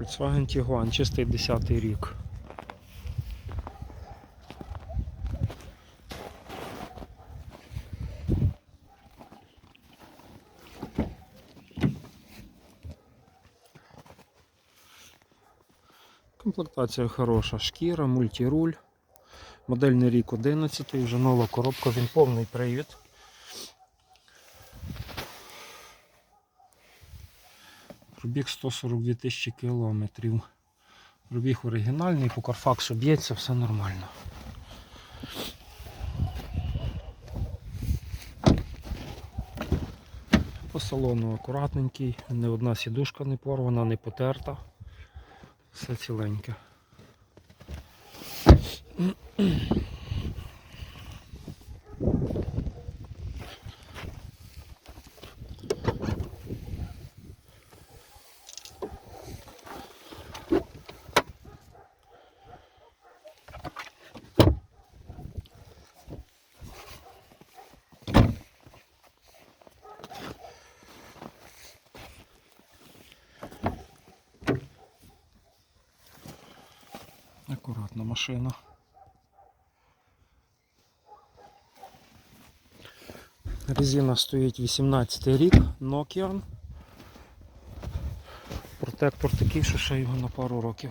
Volkswagen Tiguan, чистий 10 рік. Комплектація хороша, шкіра, мультируль. Модельний рік 11, вже нова коробка, він повний привід. Пробіг 142 тисячі кілометрів. Пробіг оригінальний, по Карфаксу б'ється, все нормально. По салону акуратненький, не одна сідушка не порвана, не потерта. Все ціленьке. Акуратна машина. Резина стоїть 18 рік, Nokian. Протектор такий, що ще його на пару років.